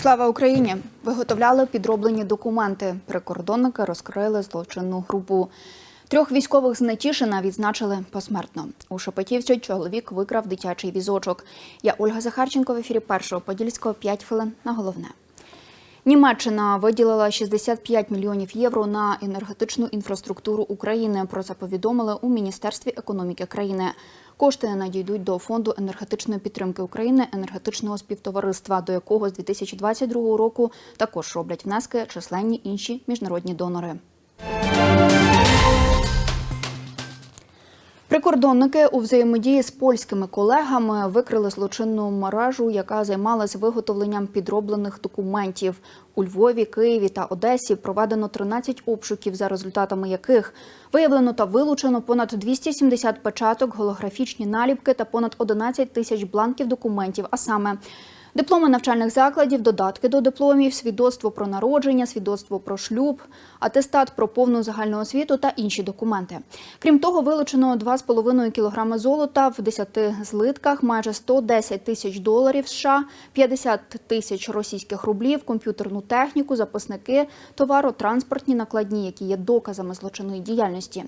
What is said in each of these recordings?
Слава Україні! Виготовляли підроблені документи. Прикордонники розкрили злочинну групу. Трьох військових з Нетішина відзначили посмертно. У Шепетівці чоловік викрав дитячий візочок. Я Ольга Захарченко в ефірі першого подільського 5 хвилин на головне. Німеччина виділила 65 мільйонів євро на енергетичну інфраструктуру України. Про це повідомили у Міністерстві економіки країни. Кошти надійдуть до фонду енергетичної підтримки України енергетичного співтовариства, до якого з 2022 року також роблять внески численні інші міжнародні донори. Прикордонники у взаємодії з польськими колегами викрили злочинну мережу, яка займалась виготовленням підроблених документів. У Львові, Києві та Одесі проведено 13 обшуків, за результатами яких виявлено та вилучено понад 270 печаток, голографічні наліпки та понад 11 тисяч бланків документів. А саме Дипломи навчальних закладів, додатки до дипломів, свідоцтво про народження, свідоцтво про шлюб, атестат про повну загальну освіту та інші документи. Крім того, вилучено 2,5 кг золота в 10 злитках, майже 110 тисяч доларів США, 50 тисяч російських рублів, комп'ютерну техніку, записники, товаротранспортні накладні, які є доказами злочинної діяльності.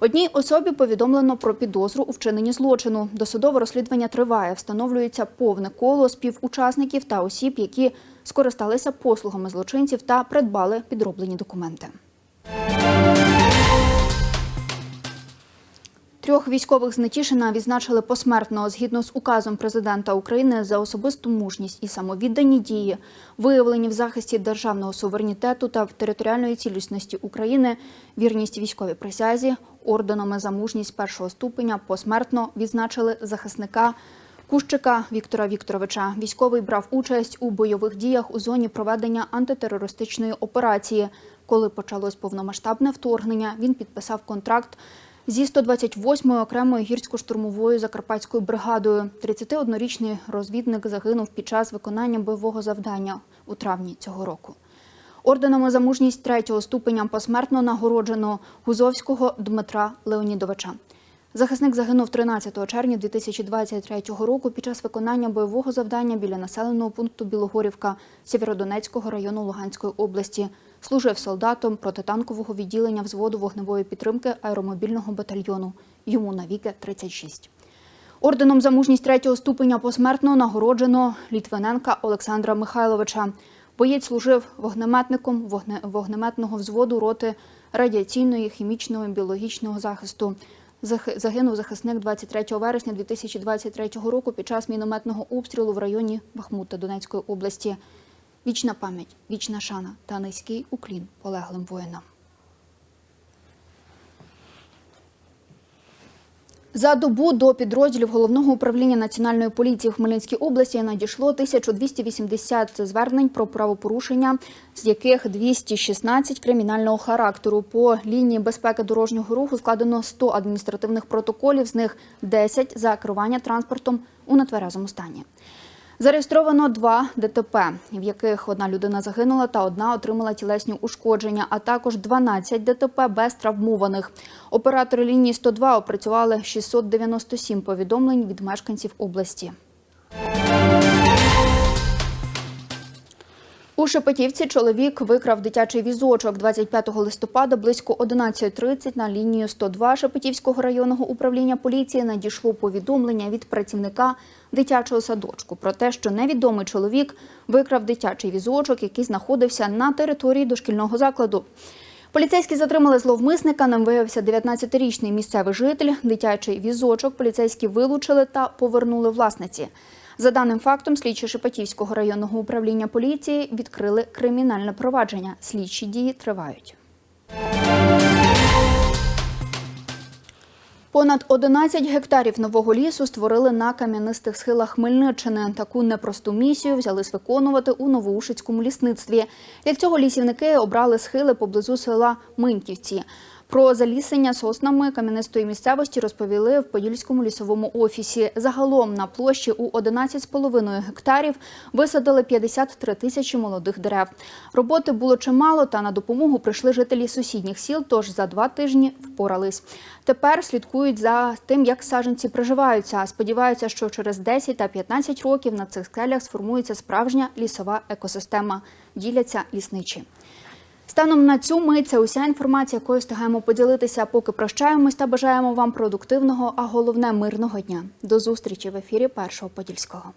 Одній особі повідомлено про підозру у вчиненні злочину. Досудове розслідування триває. Встановлюється повне коло співучасників та осіб, які скористалися послугами злочинців та придбали підроблені документи. Трьох військових з Нетішина відзначили посмертно згідно з указом президента України за особисту мужність і самовіддані дії, виявлені в захисті державного суверенітету та в територіальної цілісності України, вірність військовій присязі, орденами за мужність першого ступеня посмертно відзначили захисника. Кущика Віктора Вікторовича військовий брав участь у бойових діях у зоні проведення антитерористичної операції. Коли почалось повномасштабне вторгнення, він підписав контракт зі 128-ю окремою гірсько-штурмовою закарпатською бригадою. 31-річний розвідник загинув під час виконання бойового завдання у травні цього року. Орденами за мужність третього ступеня посмертно нагороджено Гузовського Дмитра Леонідовича. Захисник загинув 13 червня 2023 року під час виконання бойового завдання біля населеного пункту Білогорівка Сєвєродонецького району Луганської області. Служив солдатом протитанкового відділення взводу вогневої підтримки аеромобільного батальйону. Йому навіки 36. Орденом за мужність третього ступеня посмертно нагороджено Літвиненка Олександра Михайловича. Боєць служив вогнеметником вогне... вогнеметного взводу роти радіаційної, хімічного біологічного захисту. Загинув захисник 23 вересня 2023 року під час мінометного обстрілу в районі Бахмута Донецької області. Вічна пам'ять, вічна шана та низький уклін полеглим воїнам. За добу до підрозділів головного управління національної поліції в Хмельницькій області надійшло 1280 звернень про правопорушення, з яких 216 кримінального характеру. По лінії безпеки дорожнього руху складено 100 адміністративних протоколів, з них 10 за керування транспортом у нетверезому стані. Зареєстровано два ДТП, в яких одна людина загинула та одна отримала тілесні ушкодження, а також 12 ДТП без травмованих. Оператори лінії 102 опрацювали 697 повідомлень від мешканців області. У Шепетівці чоловік викрав дитячий візочок 25 листопада близько 11.30 на лінію 102 Шепетівського районного управління поліції надійшло повідомлення від працівника дитячого садочку про те, що невідомий чоловік викрав дитячий візочок, який знаходився на території дошкільного закладу. Поліцейські затримали зловмисника. Ним виявився 19-річний місцевий житель. Дитячий візочок поліцейські вилучили та повернули власниці. За даним фактом, слідчі Шепетівського районного управління поліції відкрили кримінальне провадження. Слідчі дії тривають. Понад 11 гектарів нового лісу створили на кам'янистих схилах Хмельниччини. Таку непросту місію взялись виконувати у Новоушицькому лісництві. Для цього лісівники обрали схили поблизу села Миньківці. Про залісення соснами кам'янистої місцевості розповіли в Подільському лісовому офісі. Загалом на площі у 11,5 гектарів висадили 53 тисячі молодих дерев. Роботи було чимало, та на допомогу прийшли жителі сусідніх сіл, тож за два тижні впорались. Тепер слідкують за тим, як саджанці приживаються. Сподіваються, що через 10 та 15 років на цих скелях сформується справжня лісова екосистема. Діляться лісничі. Станом на цю мить це уся інформація, якою встигаємо поділитися. Поки прощаємось та бажаємо вам продуктивного, а головне мирного дня. До зустрічі в ефірі Першого Подільського.